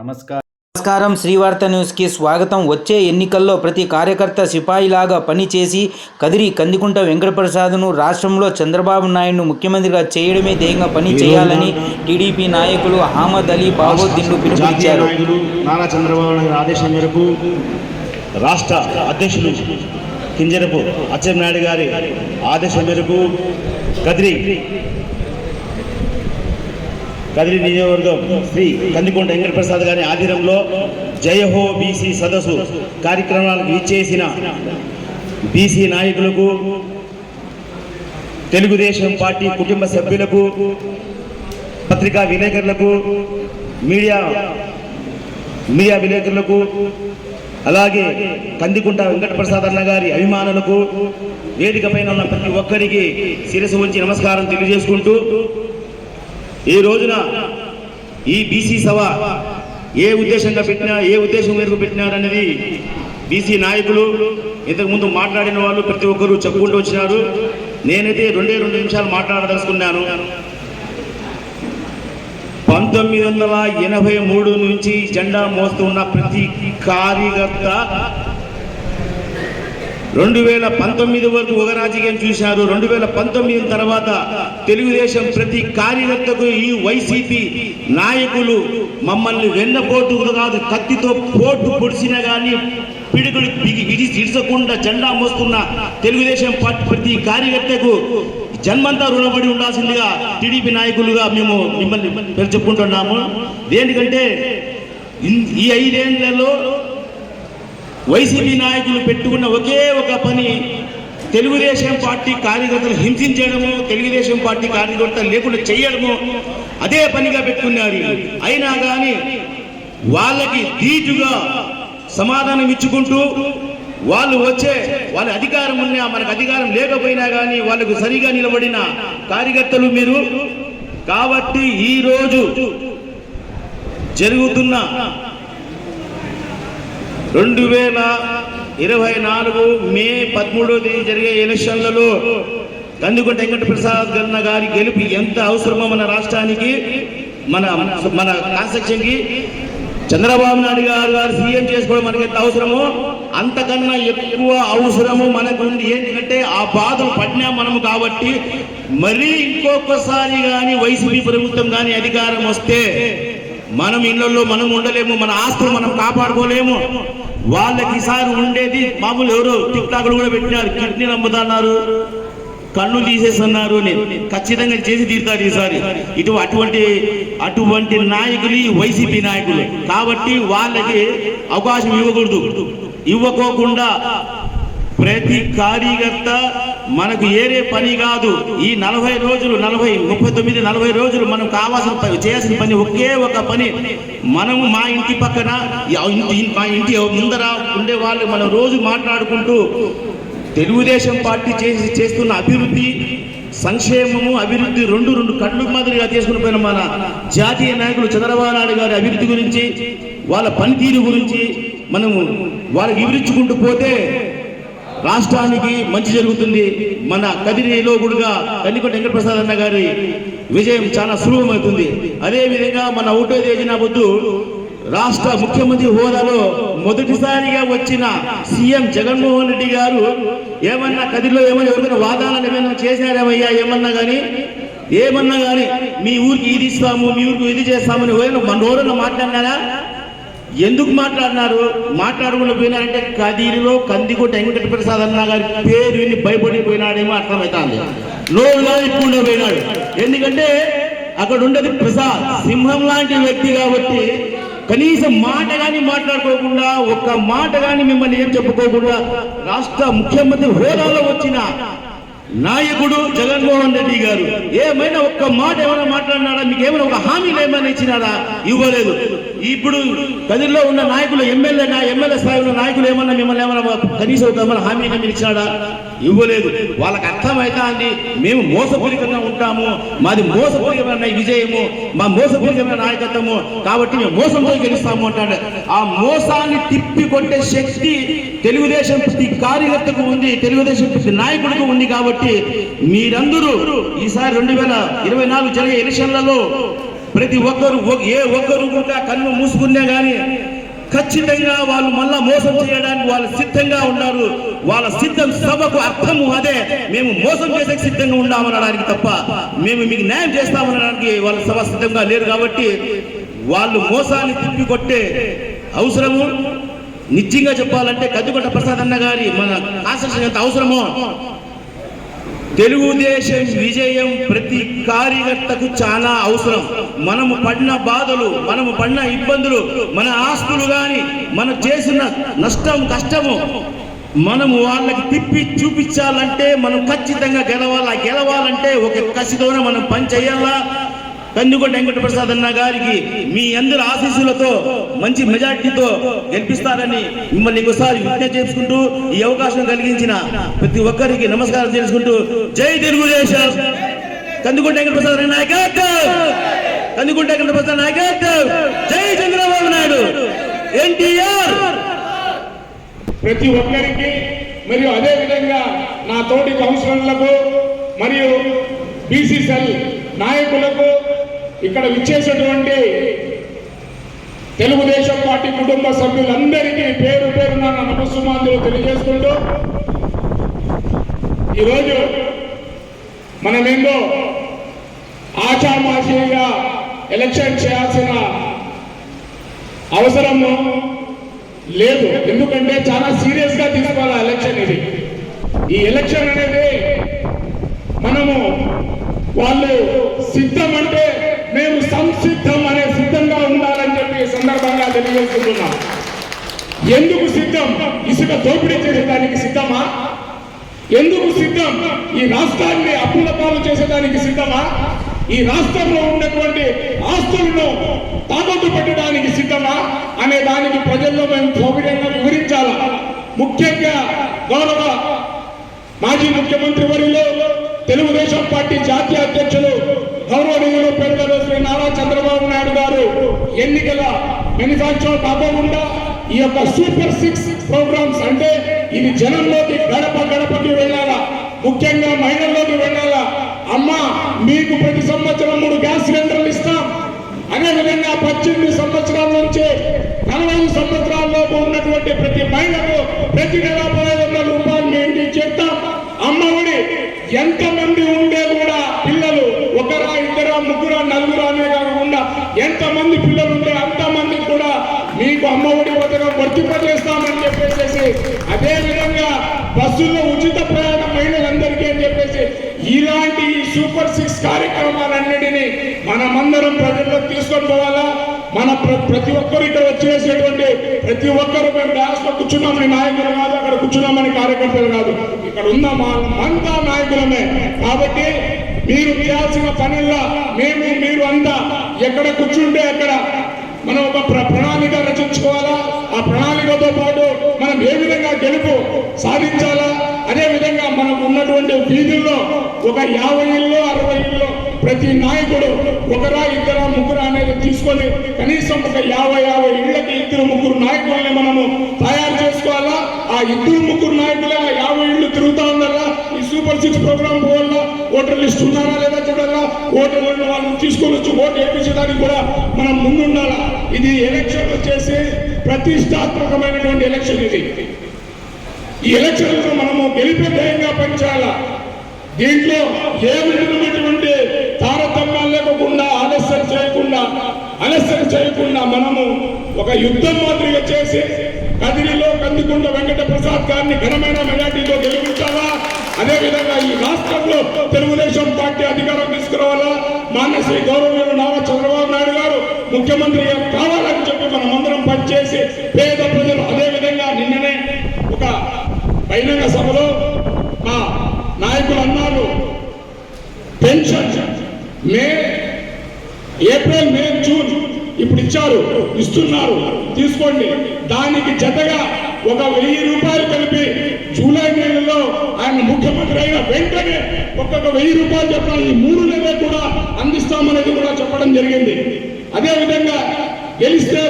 నమస్కారం. నమస్కారం. శ్రీవార్త న్యూస్కి స్వాగతం. వచ్చే ఎన్నికల్లో ప్రతి కార్యకర్త సిపాయిలాగా పనిచేసి కదిరి కందికుంట వెంకటప్రసాద్ను రాష్ట్రంలో చంద్రబాబు నాయుడును ముఖ్యమంత్రిగా చేయడమే ధ్యేయంగా పని చేయాలని టీడీపీ నాయకులు అహ్మద్ అలీ బాబోద్దీన్లు పిలుపునిచ్చారు. నారా చంద్రబాబు నాయుడు ఆదేశం మేరకు రాష్ట్ర అధ్యక్షులు కింజరపు అచ్చెన్నాయుడు గారి ఆదేశం మేరకు కదిరి కదిరి నియోజకవర్గం శ్రీ కందికొండ వెంకటప్రసాద్ గారి ఆధీనంలో జయహో బీసీ సదస్సు కార్యక్రమాలకు ఇచ్చేసిన బీసీ నాయకులకు తెలుగుదేశం పార్టీ కుటుంబ సభ్యులకు పత్రికా విలేకరులకు మీడియా మీడియా విలేకరులకు అలాగే కందికుంట వెంకటప్రసాద్ అన్న గారి అభిమానులకు వేదిక పైన ఉన్న ప్రతి ఒక్కరికి శిరసు ఉంచి నమస్కారం తెలియజేసుకుంటూ ఈ రోజున ఈ బీసీ సభ ఏ ఉద్దేశంగా పెట్టినా ఏ ఉద్దేశం మేరకు పెట్టినారనేది బీసీ నాయకులు ఇంతకుముందు మాట్లాడిన వాళ్ళు ప్రతి ఒక్కరూ చెప్పుకుంటూ వచ్చినారు. నేనైతే రెండే రెండు నిమిషాలు మాట్లాడదలుచుకున్నాను. పంతొమ్మిది వందల ఎనభై మూడు నుంచి జెండా మోస్తున్న ప్రతి కార్యకర్త రెండు వేల పంతొమ్మిది వరకు ఒక రాజకీయం చూశారు. రెండు వేల పంతొమ్మిది తర్వాత తెలుగుదేశం ప్రతి కార్యకర్తకు ఈ వైసీపీ నాయకులు మమ్మల్ని వెన్నపోటు కాదు కత్తితో పోటు పొడిచినా కానీ పిడుగులు విడిచకుండా జెండా మోస్తున్న తెలుగుదేశం పార్టీ ప్రతి కార్యకర్తకు జన్మంతా రుణపడి ఉండాల్సిందిగా టీడీపీ నాయకులుగా మేము మిమ్మల్ని చెప్పుకుంటున్నాము దేనికంటే ఈ ఐదేళ్ళలో వైసీపీ నాయకులు పెట్టుకున్న ఒకే ఒక పని తెలుగుదేశం పార్టీ కార్యకర్తలు హింసించడము తెలుగుదేశం పార్టీ కార్యకర్తలు లేకుండా చేయడము అదే పనిగా పెట్టుకున్నారు అయినా కానీ వాళ్ళకి ధీటుగా సమాధానం ఇచ్చుకుంటూ వాళ్ళు వచ్చే వాళ్ళ అధికారం ఉన్నా మనకు అధికారం లేకపోయినా కానీ వాళ్ళకు సరిగా నిలబడిన కార్యకర్తలు మీరు. కాబట్టి ఈరోజు జరుగుతున్న రెండు వేల ఇరవై నాలుగు మే పదమూడవ తేదీ జరిగే ఎలక్షన్లలో కందుకుంట వెంకటప్రసాద్ గన్న గారి గెలుపు ఎంత అవసరమో మన రాష్ట్రానికి మన మన కాన్స్ట్రక్షన్కి చంద్రబాబు నాయుడు గారు గారు సీఎం చేసుకోవడం మనకి ఎంత అవసరమో అంతకన్నా ఎక్కువ అవసరము మనకు ఉంది. ఏంటంటే ఆ బాధలు పడినా మనము కాబట్టి మరీ ఇంకొకసారి కానీ వైసీపీ ప్రభుత్వం కానీ అధికారం వస్తే మనం ఇళ్ళలో మనం ఉండలేము మన ఆస్తులు మనం కాపాడుకోలేము. వాళ్ళకి ఈసారి ఉండేది మామూలు ఎవరు టిక్టాక్లు కూడా పెట్టినారు కిడ్నీలు అమ్ముతున్నారు కన్ను తీసేస్తున్నారు అని. ఖచ్చితంగా చేసి తీరుతారు ఈసారి. ఇటు అటువంటి అటువంటి నాయకులు వైసీపీ నాయకులు. కాబట్టి వాళ్ళకి అవకాశం ఇవ్వకూడదు. ఇవ్వకోకుండా ప్రతి కార్యకర్త మనకు ఏరే పని కాదు. ఈ నలభై రోజులు నలభై ముప్పై తొమ్మిది నలభై రోజులు మనం కావాల్సిన పని చేయాల్సిన పని ఒకే ఒక పని. మనము మా ఇంటి పక్కన మా ఇంటి ముందర ఉండే వాళ్ళు మనం రోజు మాట్లాడుకుంటూ తెలుగుదేశం పార్టీ చేసి చేస్తున్న అభివృద్ధి సంక్షేమము అభివృద్ధి రెండు రెండు కళ్ళు మాదిరిగా తీసుకుని పోయిన మన జాతీయ నాయకులు చంద్రబాబు నాయుడు గారి అభివృద్ధి గురించి వాళ్ళ పనితీరు గురించి మనము వాళ్ళకి వివరించుకుంటూ పోతే రాష్ట్రానికి మంచి జరుగుతుంది. మన కదిరిలో కూడా కన్నికొండ వెంకటప్రసాద్ అన్న గారి విజయం చాలా సులభమవుతుంది. అదేవిధంగా మన ఒకటో తేదీన వద్దు. రాష్ట్ర ముఖ్యమంత్రి హోదాలో మొదటిసారిగా వచ్చిన సీఎం జగన్మోహన్ రెడ్డి గారు ఏమన్నా కదిరిలో ఏమైనా ఎవరికైనా వాదాలను ఏమైనా చేశారేమయ్యా? ఏమన్నా కానీ ఏమన్నా కానీ మీ ఊరికి ఇది ఇస్తాము మీ ఊరికి ఇది చేస్తామని ఎవరైనా మన రోజున మాట్లాడినారా? ఎందుకు మాట్లాడినారు? మాట్లాడకుండా పోయినారంటే కదిరిలో కందికొట్ట వెంకట ప్రసాద్ అన్న గారి పేరు విని భయపడిపోయినాడేమో అర్థమవుతుంది లోగా ఇప్పుడు పోయినాడు. ఎందుకంటే అక్కడ ఉండేది ప్రసాద్. సింహం లాంటి వ్యక్తి కాబట్టి కనీసం మాట కానీ మాట్లాడుకోకుండా ఒక్క మాట కానీ మిమ్మల్ని ఏం చెప్పుకోకుండా రాష్ట్ర ముఖ్యమంత్రి హోదాలో వచ్చిన నాయకుడు జగన్మోహన్ రెడ్డి గారు ఏమైనా ఒక్క మాట ఏమైనా మాట్లాడినాడా? మీకు ఏమైనా ఒక హామీలు ఏమైనా ఇచ్చినారా ఇవ్వలేదు. ఇప్పుడు కదిరిలో ఉన్న నాయకులు ఎమ్మెల్యే నా ఎమ్మెల్యే స్థాయిలో నాయకులు ఏమన్నా మిమ్మల్ని ఏమైనా కనీసం ఒక ఏమైనా హామీ ఏమైనా ఇచ్చినాడా? ఇవ్వలేదు. వాళ్ళకి అర్థమైతా అండి మేము మోసపూరితంగా ఉంటాము. మాది మోసపూరితమైన విజయము మా మోసపూరితమైన నాయకత్వము. కాబట్టి మేము మోసంతో గెలుస్తాము అంటాడు. ఆ మోసాన్ని తిప్పి కొట్టే శక్తి తెలుగుదేశం ప్రతి కార్యకర్తకు ఉంది తెలుగుదేశం ప్రతి నాయకుడికి ఉంది కాబట్టి మీరందరూ ఈసారి రెండు వేల ఇరవై నాలుగు జరిగే ఎలక్షన్లలో ప్రతి ఒక్కరు ఒ- ఏ ఒక్కరు కూడా కన్ను మూసుకున్నా కానీ ఖచ్చితంగా వాళ్ళు మళ్ళా మోసం చేయడానికి వాళ్ళు సిద్ధంగా ఉన్నారు. వాళ్ళ సిద్ధం సభకు అర్థము అదే. మేము మోసం చేసే సిద్ధంగా ఉన్నామనడానికి తప్ప మేము మీకు న్యాయం చేస్తామనడానికి వాళ్ళ సభ సిద్ధంగా లేరు కాబట్టి వాళ్ళు మోసాన్ని తిప్పికొట్టే అవసరము. నిజంగా చెప్పాలంటే కద్దుకొండ ప్రసాద్ అన్న గారి మన కాన్స్టిట్యూషన్ ఎంత అవసరమో. తెలుగుదేశం విజయం ప్రతి కార్యకర్తకు చాలా అవసరం. మనము పడిన బాధలు మనము పడిన ఇబ్బందులు మన ఆస్తులు కానీ మనం చేసిన నష్టం కష్టము మనము వాళ్ళకి తిప్పి చూపించాలంటే మనం ఖచ్చితంగా గెలవాలా? గెలవాలంటే ఒక కసితోనే మనం పని చేయాలా? కందుకొండ వెంకటప్రసాద్ అన్న గారికి మీ అందరి ఆశీస్సులతో మంచి మెజార్టీతో గెలిపిస్తారని మిమ్మల్ని ఒకసారి విజ్ఞప్తి చేసుకుంటూ ఈ అవకాశం కలిగించిన ప్రతి ఒక్కరికి నమస్కారం చేసుకుంటూ జై తెలుగుదేశం. కందుకొండ వెంకటప్రసాద్ అన్న నాయకత్వం. వెంకట వెంకటప్రసాద్ నాయకత్వం. జై చంద్రబాబు నాయుడు. ఎన్టీఆర్. ప్రతి ఒక్కరికి మరియు అదే విధంగా నా తోటి కౌన్సిలర్లకు మరియు బీసీసీఎల్ నాయకులకు ఇక్కడ విచ్చేసేటువంటి తెలుగుదేశం పార్టీ కుటుంబ సభ్యులందరికీ పేరు పేరున నా నమస్సుమాంతులు తెలియజేసుకుంటూ ఈరోజు మనమేందో ఆచామాషిగా ఎలక్షన్ చేయాల్సిన అవసరము లేదు. ఎందుకంటే చాలా సీరియస్గా తీసుకోవాలి ఆ ఎలక్షన్ ఇది. ఈ ఎలక్షన్ అనేది మనము వాళ్ళు సిద్ధం అంటే మేము సంసిద్ధం అనే సిద్ధంగా ఉండాలని చెప్పి సందర్భంగా తెలియజేస్తున్నాం ఎందుకు సిద్ధం? ఇసుక దోపిడీ చేసేదానికి సిద్ధమా? ఎందుకు సిద్ధం? ఈ రాష్ట్రాన్ని అప్పుల పాలు చేసేదానికి సిద్ధమా? ఈ రాష్ట్రంలో ఉన్నటువంటి ఆస్తులను తాకట్టు పెట్టడానికి సిద్ధమా? అనే దానికి ప్రజల్లో మేము సౌకర్యంగా వివరించాలా? ముఖ్యంగా గౌరవ మాజీ ముఖ్యమంత్రి వరిలో తెలుగుదేశం పార్టీ జాతీయ అధ్యక్షులు గౌరవనీయులు పెద్దలు శ్రీ నారా చంద్రబాబు నాయుడు గారు ఎన్నికల మేనిఫెస్టో కాకుండా ఈ యొక్క సూపర్ సిక్స్ ప్రోగ్రామ్స్ అంటే ఇది జనంలోకి గడప గడపకి వెళ్ళాలా? ముఖ్యంగా మహిళల్లోకి వెళ్ళాలా? అమ్మ మీకు ప్రతి సంవత్సరం మూడు గ్యాస్ సిలిండర్లు ఇస్తాం. అదే విధంగా పద్దెనిమిది సంవత్సరాల నుంచి నలభై ఐదు సంవత్సరాల్లోపు ఉన్నటువంటి ప్రతి మహిళకు ప్రతి నెల పదహైదు వందల రూపాయలు మీ ఇంటికి చెప్తాం అమ్మఒడి ఎంతమంది ఉండే కూడా పిల్లలు ఒకరా ఇద్దరా ముగ్గురా నలుగురా అనే కాకుండా ఎంతమంది పిల్లలు ఉంటే అంతమందికి కూడా మీకు అమ్మఒడి పథకం వర్తింపజేస్తామని చెప్పేసి అదే విధంగా బస్సుల్లో ఉచిత ప్రయాణం మహిళలందరికీ అని చెప్పేసి ఇలాంటి సూపర్ సిక్స్ కార్యక్రమాలన్నిటినీ మనమందరం ప్రజల్లో తీసుకొని పోవాలా? మన ప్రతి ఒక్కరు ఇక్కడ వచ్చేసేటువంటి ప్రతి ఒక్కరు మేము డాన్స్లో కూర్చున్నామని నాయకులు కాదు అక్కడ కూర్చున్నామని కార్యకర్తలు కాదు. ఇక్కడ ఉన్న మనమంతా అంతా నాయకులమే. కాబట్టి మీరు చేయాల్సిన పనుల్లో మేము మీరు అంతా ఎక్కడ కూర్చుంటే అక్కడ మనం ఒక ప్ర- ప్రణాళిక రచించుకోవాలా? ఆ ప్రణాళికతో పాటు మనం ఏ విధంగా గెలుపు సాధించాలా? అదే విధంగా మనకు ఉన్నటువంటి వీధుల్లో ఒక యాభై ఇళ్ళు అరవై ఇళ్ళు ప్రతి నాయకుడు ఒకరా ఇద్దరా ముగ్గురు అనేది తీసుకొని కనీసం ఒక యాభై యాభై ఇళ్ళకి ఇద్దరు ముగ్గురు నాయకుల్ని మనము తయారు చేసుకోవాలా? ఆ ఇద్దరు ముగ్గురు నాయకులే ఆ యాభై ఇళ్ళు తిరుగుతా ఉండాలా ఈ సూపర్ సిక్స్ ప్రోగ్రామ్ పోవాలా? ఓటర్ లిస్ట్ ఉన్నారా లేదా చూడాలా ఓటర్లను వాళ్ళని తీసుకొని వచ్చి ఓటు వేయించడానికి కూడా మనం ముందుండాలా? ఇది ఎలక్షన్ వచ్చేసి ప్రతిష్టాత్మకమైనటువంటి ఎలక్షన్ ఇది. ఈ ఎలక్షన్ మనము గెలిపే ధైర్యంగా పనిచేయాలా దీంట్లో ఏ విధమైనటువంటి తారతమ్యాలు లేకుండా ఆలస్యం చేయకుండా ఆలస్యం చేయకుండా మనము ఒక యుద్ధం మాదిరిగా చేసి కదిరిలో కందుకుంట వెంకట ప్రసాద్ గారిని ఘనమైన మెజార్టీతో గెలిపించాలా? అదేవిధంగా పార్టీ అధికారం తీసుకురావాలా మాన్య గౌరవ నారా చంద్రబాబు నాయుడు గారు ముఖ్యమంత్రి కావాలని చెప్పి మనం అందరం పనిచేసి పేద ప్రజలు అదే విధంగా నిన్ననే ఒక బహిరంగ సభలో మా నాయకులు అన్నారు pension May April May June ఇప్పుడు ఇచ్చారు ఇస్తున్నారు. తీసుకోండి. దానికి జతగా ఒక వెయ్యి రూపాయలు కలిపి జూలై నెలలో ఆయన ముఖ్యమంత్రి అయిన వెంటనే ఒక్కొక్క వెయ్యి రూపాయలు చెప్పాలి ఈ మూడు నెలలు కూడా అందిస్తామనేది కూడా చెప్పడం జరిగింది. అదే విధంగా గెలిస్తే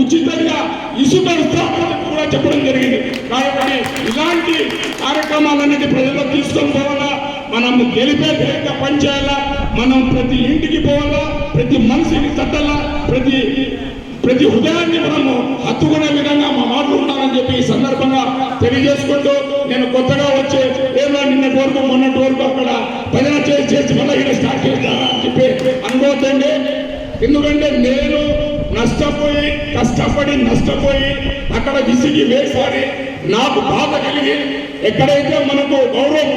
ఉచితంగా ఇసుక ఇస్తామని కూడా చెప్పడం జరిగింది. కాబట్టి ఇలాంటి కార్యక్రమాలన్నిటి ప్రజలకు తీసుకొని పోవాలా? మనం గెలిపే ధైర్యంగా పనిచేయాలా మనం ప్రతి ఇంటికి పోవాలా? ప్రతి మనిషికి తట్టాలా? ప్రతి ప్రతి హృదయాన్ని మనము హత్తుకునే విధంగా మా మాటలు చెప్పి ఈ సందర్భంగా తెలియజేసుకుంటూ నేను కొత్తగా వచ్చే ఏమో నిన్నటి వరకు మొన్నటి వరకు అక్కడ భజన చేసి చేసి మళ్ళీ ఇక్కడ స్టార్ట్ చేస్తారా అని చెప్పి అనుకోవద్దండి. ఎందుకంటే నేను నష్టపోయి కష్టపడి నష్టపోయి అక్కడ విసిగి వేసారి నాకు బాధ కలిగి ఎక్కడైతే మనకు గౌరవం